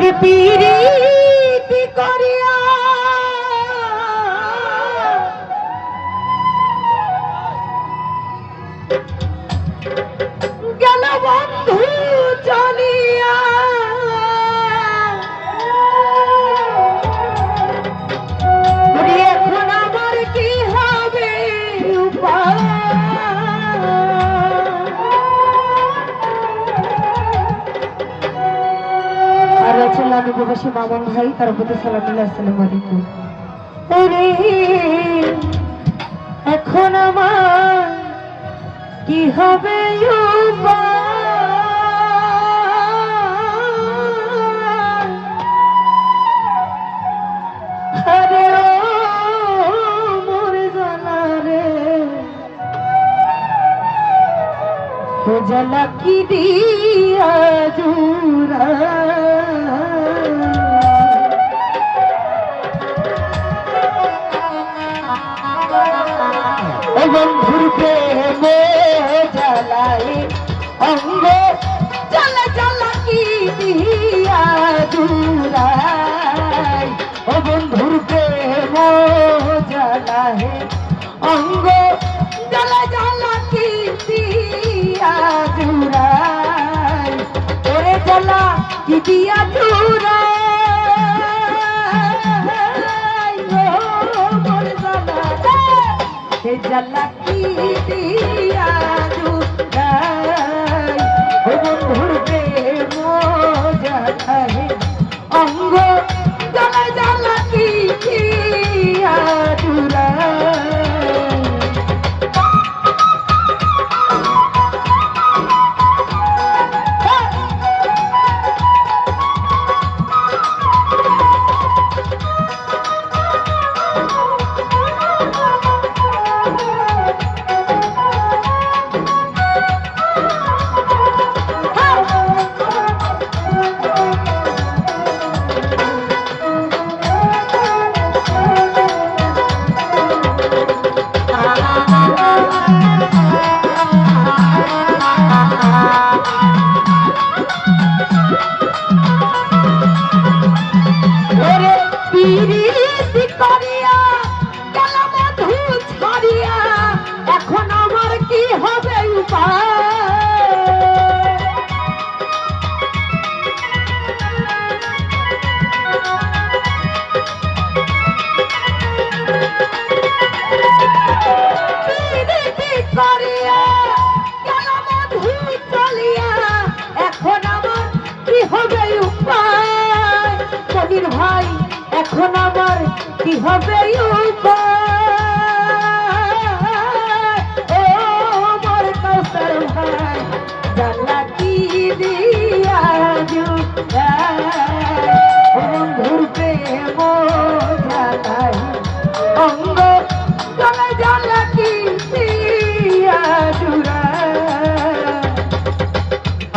ওরে পিরিতি করিয়া লালু মামন ভাই, তার প্রতি সালামুল্লাহ, আসসালামু আলাইকুম। এখন আমার কি হবে জ্বালা কি দিয়া জুরা বন্ধুর প্রেমে জ্বালাই। হে জ্বালা কি দিয়া জুড়াই? বন্ধুর প্রেম জ্বালাই ভাই এখন আমার কি হবে উপায় ও আমার কৌশল ভাই জানলা কি দিয়া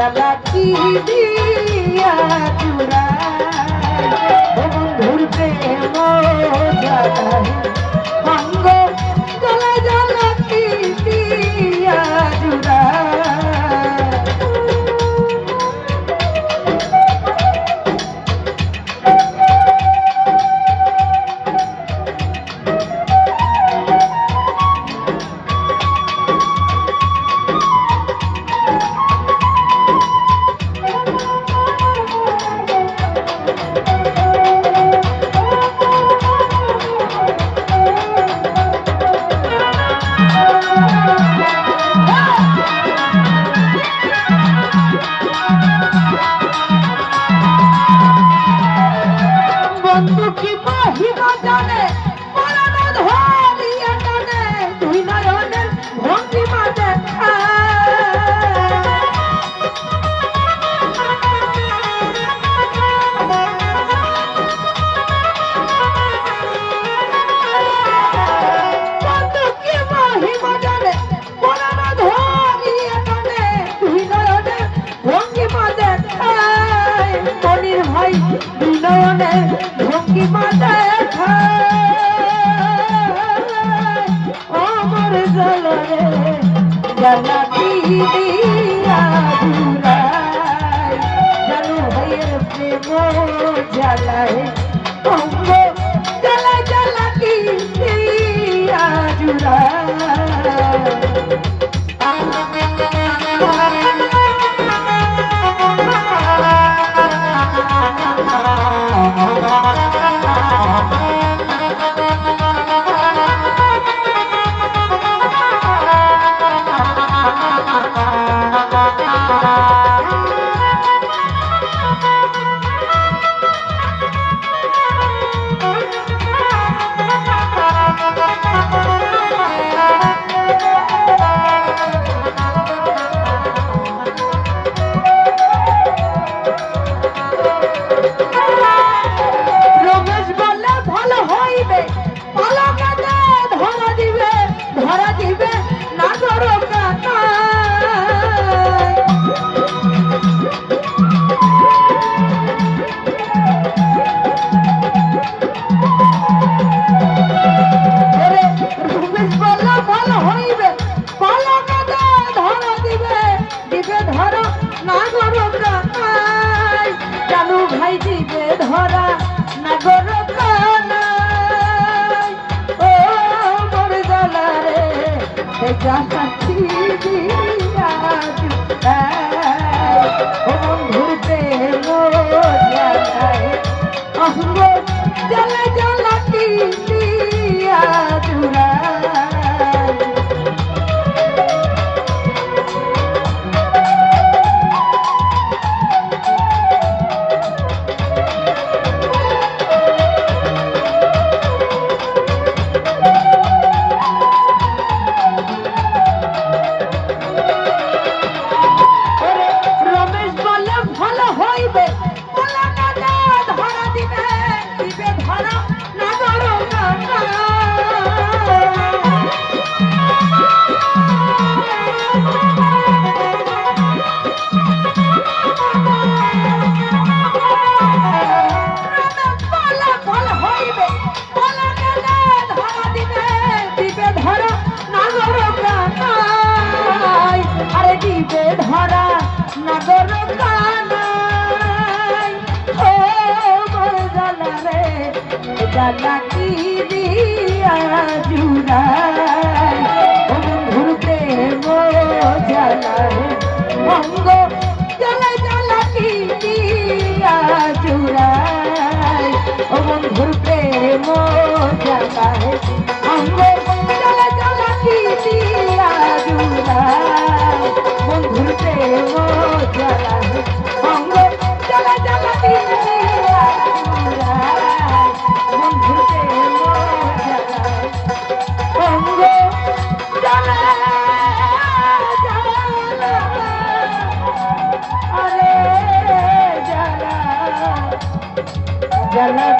জ্বালা কি দিয়া চূড়া? বন্ধুর প্রেম জ্বালাই অঙ্গ কি মহিমা জানে পরানো ধরিয়া ভঙ্গিমা দেখায় অমর জলরে জানাতি দিয়া জুড়ায় জানো ভাইয়ের প্রেম জ্বালায় অঙ্গ না ধরো কাকাই জানু ভাই দিবে ধরা না গরো কানাই ও মোর গলারে জাতি দিয়া জুড়াই ও বন্ধুর প্রেম অঙ্গ জ্বালা জ্বালা কি দিয়া জুড়াই না ধরো কানাই ও মোর জালা রে জালা কি দিয়া জুড়াই বন্ধুর প্রেম অঙ্গ জ্বালা জ্বালা কি দিয়া জুড়াই বন্ধুর Thank you.